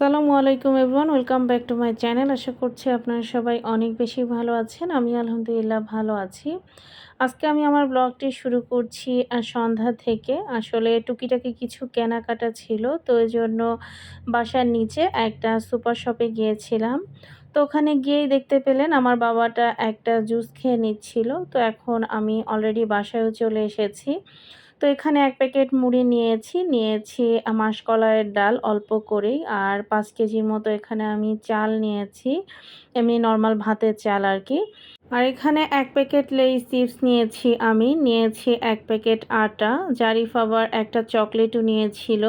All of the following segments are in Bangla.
আসসালামু আলাইকুম everyone, welcome back to my channel. আশা করছি আপনারা সবাই অনেক বেশি ভালো আছেন। আমি আলহামদুলিল্লাহ ভালো আছি। আজকে আমি আমার ব্লগটি শুরু করছি সন্ধ্যা থেকে। আসলে টুকিটাকি কিছু কেনাকাটা ছিল, তো এই জন্য বাসার নিচে একটা সুপার শপে গিয়েছিলাম। তো ওখানে গিয়েই দেখতে পেলেন, আমার বাবাটা একটা জুস খেয়ে নিচ্ছিল। তো এখন আমি অলরেডি বাসায়ও চলে এসেছি। তো এখানে এক প্যাকেট মুড়ি নিয়েছি নিয়েছি মাসকলাইয়ের ডাল অল্প করেই আর পাঁচ কেজির মতো এখানে আমি চাল নিয়েছি, এমনি নর্মাল ভাতের চাল আর কি। আর এখানে এক প্যাকেট লেই চিপস নিয়েছি আমি। নিয়েছি এক প্যাকেট আটা, জারিফ আবার একটা চকলেটও নিয়েছিল।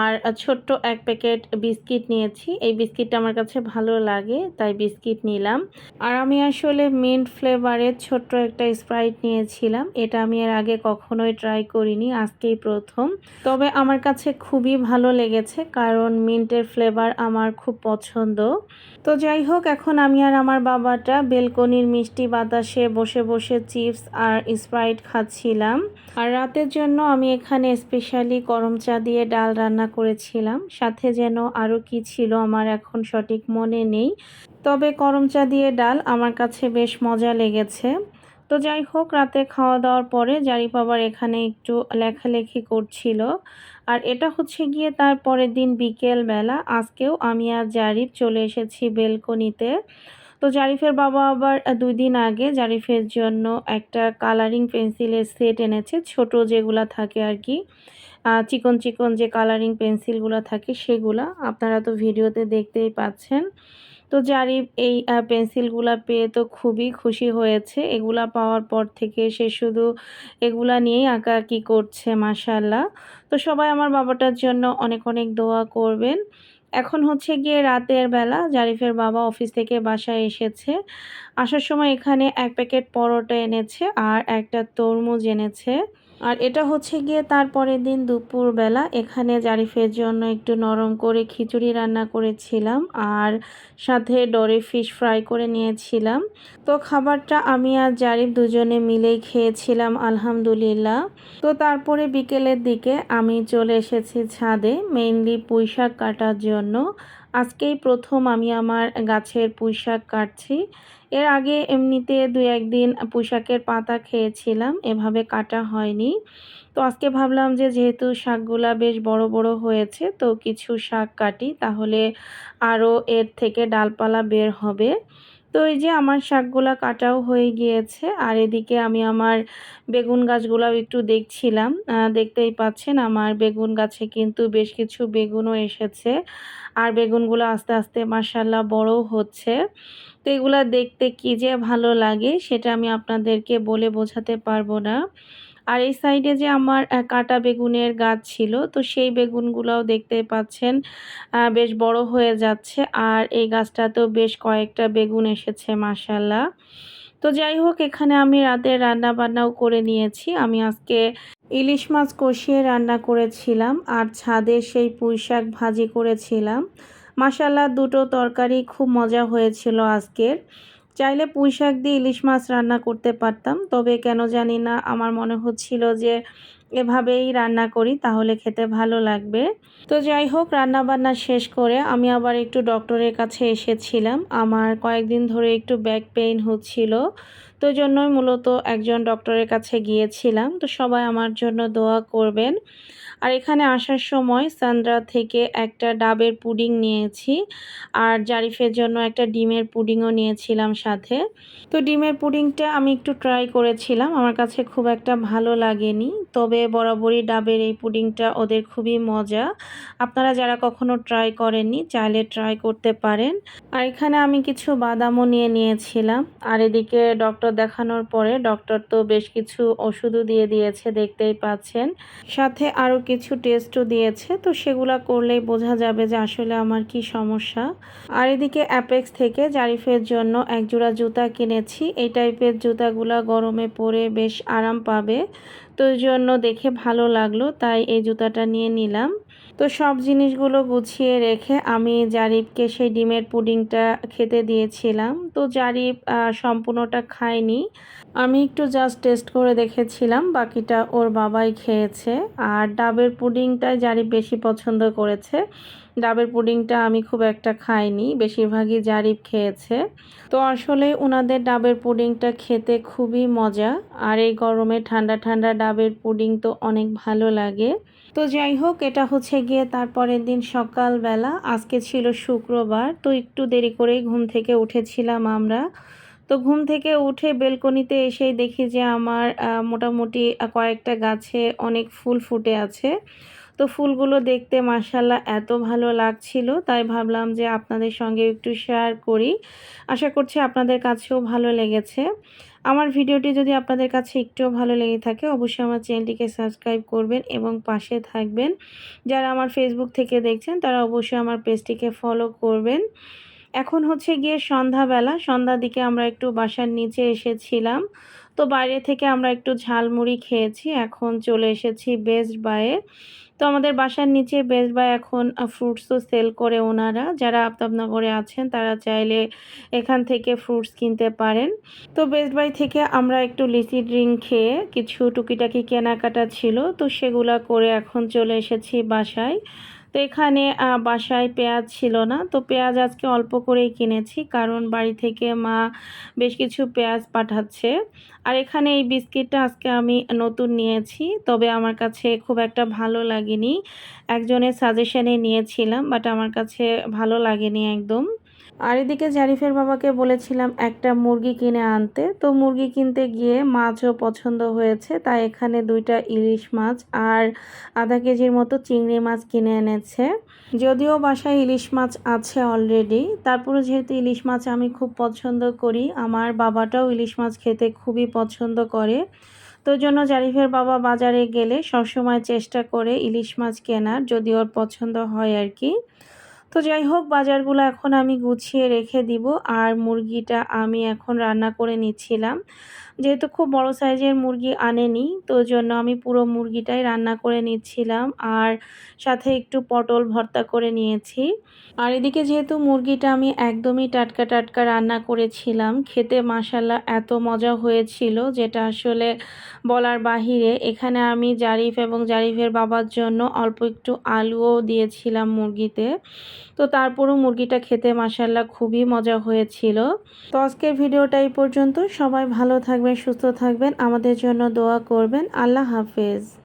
আর ছোট্ট এক প্যাকেট বিস্কিট নিয়েছি। এই বিস্কিটটা আমার কাছে ভালো লাগে, তাই বিস্কিট নিলাম। আর আমি আসলে মিন্ট ফ্লেভারের ছোট্ট একটা স্প্রাইট নিয়েছিলাম। এটা আমি এর আগে কখনোই ট্রাই করিনি, আজকেই প্রথম। তবে আমার কাছে খুবই ভালো লেগেছে, কারণ মিন্টের ফ্লেভার আমার খুব পছন্দ। তো যাই হোক, এখন আমি আর আমার বাবাটা বেলকনির মিষ্টি বাতাসে বসে বসে চিপস আর স্প্রাইট খাচ্ছিলাম। আর রাতের জন্য আমি এখানে স্পেশালি গরম চা দিয়ে ডাল রান্না করেছিলাম। সাথে যেন আরও কি ছিল আমার এখন সঠিক মনে নেই। তবে গরম চা দিয়ে ডাল আমার কাছে বেশ মজা লেগেছে। তো যাই হোক, রাতে খাওয়া দাওয়ার পরে জারিফ আবার এখানে একটু লেখালেখি করছিল। আর এটা হচ্ছে গিয়ে তার পরের দিন বিকেল বেলা আজকেও আমি আর জারিফ চলে এসেছি বেলকনিতে। তো জারিফের বাবা আবার দুই দিন আগে জারিফের জন্য একটা কালারিং পেন্সিলের সেট এনেছে, ছোট যেগুলা থাকে আর কি। চিকন চিকন যে কালারিং পেন্সিলগুলো থাকে সেগুলা আপনারা তো ভিডিওতে দেখতেই পাচ্ছেন। তো জারিফ এই পেন্সিলগুলা পেয়ে তো খুবই খুশি হয়েছে। এগুলা পাওয়ার পর থেকে সে শুধু এগুলা নিয়েই আঁকা আঁকাআঁকি করছে মাশাল্লাহ তো সবাই আমার বাবাটার জন্য অনেক অনেক দোয়া করবেন। এখন হচ্ছে গিয়ে রাতের বেলা জারিফের বাবা অফিস থেকে বাসায় এসেছে। আসার সময় এখানে এক প্যাকেট পরোটা এনেছে আর একটা তরমুজ এনেছে। আর এটা হচ্ছে গিয়ে তারপরের দিন দুপুরবেলা। এখানে জারিফের জন্য একটু নরম করে খিচুড়ি রান্না করেছিলাম আর সাথে ডরে ফিশ ফ্রাই করে নিয়েছিলাম। তো খাবারটা আমি আর জারিফ দুজনে মিলেই খেয়েছিলাম, আলহামদুলিল্লাহ। তো তারপরে বিকেলের দিকে আমি চলে এসেছি ছাদে মেইনলি পুঁই শাক কাটার জন্য। আজকেই প্রথম আমি আমার গাছের পুঁই শাক কাটছি। এর আগে এমনিতে দু একদিন পুঁইশাকের পাতা খেয়েছিলাম, এভাবে কাটা হয়নি। তো আজকে ভাবলাম যে যেহেতু শাকগুলা বেশ বড় বড় হয়েছে, তো কিছু শাক কাটি, তাহলে আরও এর থেকে ডালপালা বের হবে। তো এই যে আমার শাকগুলা কাটাও হয়ে গিয়েছে, আর এদিকে আমি আমার বেগুন গাছগুলাও একটু দেখছিলাম। দেখতেই পাচ্ছেন আমার বেগুন গাছে কিন্তু বেশ কিছু বেগুনও এসেছে, আর বেগুনগুলো আস্তে আস্তে মাসাল্লাহ বড়ও হচ্ছে। তো এগুলা দেখতে কি যে ভালো লাগে সেটা আমি আপনাদেরকে বলে বোঝাতে পারব না। আর এই সাইডে যে আমার কাটা বেগুনের গাছ ছিল, তো সেই বেগুনগুলোও দেখতে পাচ্ছেন বেশ বড় হয়ে যাচ্ছে। আর এই গাছটাতেও বেশ কয়েকটা বেগুন এসেছে মাসাল্লাহ তো যাই হোক, এখানে আমি রাতের রান্না বান্নাও করে নিয়েছি। আমি আজকে ইলিশ মাছ কষিয়ে রান্না করেছিলাম আর ছাদে সেই পুঁই শাক ভাজি করেছিলাম। মাসাল্লাহ দুটো তরকারি খুব মজা হয়েছিল আজকের। চাইলে পুঁই শাক দিয়ে ইলিশ মাছ রান্না করতে পারতাম, তবে কেন জানি না, আমার মনে হচ্ছিল যে এভাবেই রান্না করি, তাহলে খেতে ভালো লাগবে। তো যাই হোক রান্না বান্না শেষ করে আমি আবার একটু ডক্টরের কাছে এসেছিলাম। আমার কয়েকদিন ধরে একটু ব্যাক পেইন হচ্ছিল, তো জন্যই মূলত একজন ডক্টরের কাছে গিয়েছিলাম। তো সবাই আমার জন্য দোয়া করবেন। আর এখানে আসার সময় সান্দ্রা থেকে একটা ডাবের পুডিং নিয়েছি, আর জারিফের জন্য একটা ডিমের পুডিংও নিয়েছিলাম সাথে। তো ডিমের পুডিংটা আমি একটু ট্রাই করেছিলাম, আমার কাছে খুব একটা ভালো লাগেনি। তবে বরাবরই ডাবের এই পুডিংটা ওদের খুবই মজা। আপনারা যারা কখনো ট্রাই করেননি, চাইলে ট্রাই করতে পারেন। আর এখানে আমি কিছু বাদামও নিয়ে নিয়েছিলাম। আর এদিকে ডক্টর দেখানোর পরে ডক্টর তো বেশ কিছু ওষুধও দিয়ে দিয়েছে, দেখতেই পাচ্ছেন। সাথে আরও কিছু টেস্টও দিয়েছে, তো সেগুলা করলেই বোঝা যাবে যে আসলে আমার কি সমস্যা। আর এদিকে অ্যাপেক্স থেকে জারিফের জন্য এক জোড়া জুতা কিনেছি। এই টাইপের জুতাগুলা গরমে পরে বেশ আরাম পাবে। তো জন্য দেখে ভালো লাগল তাই এই জুতাটা নিয়ে নিলাম। তো সব জিনিসগুলো গুছিয়ে রেখে আমি জারিফকে সেই ডিমের পুডিংটা খেতে দিয়েছিলাম। তো জারিফ সম্পূর্ণটা খায়নি। আমি একটু জাস্ট টেস্ট করে দেখেছিলাম, বাকিটা ওর বাবাই খেয়েছে। আর ডাবের পুডিংটাই জারিফ বেশি পছন্দ করেছে। ডাবের পুডিংটা আমি খুব একটা খাইনি, বেশিরভাগই জারিফ খেয়েছে। তো আসলে ওনাদের ডাবের পুডিংটা খেতে খুবই মজা। আর এই গরমে ঠান্ডা ঠান্ডা ডাবের পুডিং তো অনেক ভালো লাগে। তো যাই হোক, এটা হচ্ছে গিয়ে তারপরের দিন সকালবেলা। আজকে ছিল শুক্রবার, তো একটু দেরি করেই ঘুম থেকে উঠেছিলাম আমরা। তো ঘুম থেকে উঠে বেলকনিতে এসেই দেখি যে আমার মোটামুটি কয়েকটা গাছে অনেক ফুল ফুটে আছে। তো ফুলগুলো দেখতে মাসাল্লাহ এত ভালো লাগছিল, তাই ভাবলাম যে আপনাদের সঙ্গে একটু শেয়ার করি। আশা করছি আপনাদের কাছেও ভালো লেগেছে। আমার ভিডিওটি যদি আপনাদের কাছে একটুও ভালো লেগে থাকে, অবশ্যই আমার চ্যানেলটিকে সাবস্ক্রাইব করবেন এবং পাশে থাকবেন। যারা আমার ফেসবুক থেকে দেখছেন, তারা অবশ্যই আমার পেজটিকে ফলো করবেন। এখন হচ্ছে গিয়ে সন্ধ্যাবেলা। সন্ধ্যার দিকে আমরা একটু বাসার নিচে এসেছিলাম। তো বাইরে থেকে আমরা একটু ঝালমুড়ি খেয়েছি, এখন চলে এসেছি বেস্ট বায়ে তো আমাদের বাসার নিচে বেস্ট বাই এখন ফ্রুটসও সেল করে ওনারা। যারা আফতাবনগরে আছেন, তারা চাইলে এখান থেকে ফ্রুটস কিনতে পারেন। তো বেস্ট বাই থেকে আমরা একটু লিচি ড্রিঙ্ক খেয়ে কিছু টুকিটাকি কেনাকাটা ছিল। তো সেগুলা করে এখন চলে এসেছি বাসায়। তো এখানে বাসায় পেঁয়াজ ছিল না। তো পেঁয়াজ আজকে অল্প করেই কিনেছি কারণ বাড়ি থেকে মা বেশ কিছু পেঁয়াজ পাঠাচ্ছে। আর এখানে এই বিস্কিটটা আজকে আমি নতুন নিয়েছি, তবে আমার কাছে খুব একটা ভালো লাগেনি। একজনের সাজেশনে নিয়েছিলাম, বাট আমার কাছে ভালো লাগেনি একদম। আর এদিকে জারিফের বাবাকে বলেছিলাম, একটা মুরগি কিনে আনতে। তো মুরগি কিনতে গিয়ে মাছও পছন্দ হয়েছে, তাই এখানে দুইটা ইলিশ মাছ আর আধা কেজির মতো চিংড়ি মাছ কিনে এনেছে। যদিও বাসায় ইলিশ মাছ আছে অলরেডি তারপরে যেহেতু ইলিশ মাছ আমি খুব পছন্দ করি, আমার বাবাটাও ইলিশ মাছ খেতে খুবই পছন্দ করে। তো জন্য জারিফের বাবা বাজারে গেলে সবসময় চেষ্টা করে ইলিশ মাছ কেনার, যদি ওর পছন্দ হয় আর কি। তো যাই হোক, বাজারগুলো এখন আমি গুছিয়ে রেখে দিব। আর মুরগিটা আমি এখন রান্না করে নিচ্ছিলাম। যেহেতু খুব বড় সাইজের মুরগি আনেনি, তো জন্য আমি পুরো মুরগিটাই রান্না করে নিচ্ছিলাম আর সাথে একটু পটল ভর্তা করে নিয়েছি। আর এদিকে যেহেতু মুরগিটা আমি একদমই টাটকা টাটকা রান্না করেছিলাম, খেতে মাসাল্লা এত মজা হয়েছিল যেটা আসলে বলার বাহিরে। এখানে আমি জারিফ এবং জারিফের বাবার জন্য অল্প একটু আলুও দিয়েছিলাম মুরগিতে। তো তারপরও মুরগিটা খেতে মাসাল্লা খুবই মজা হয়েছিল। তো আজকের ভিডিওটা এই পর্যন্ত। সবাই ভালো থাকবেন সুস্থ থাকবেন। আমাদের জন্য দোয়া করবেন। আল্লাহ হাফেজ।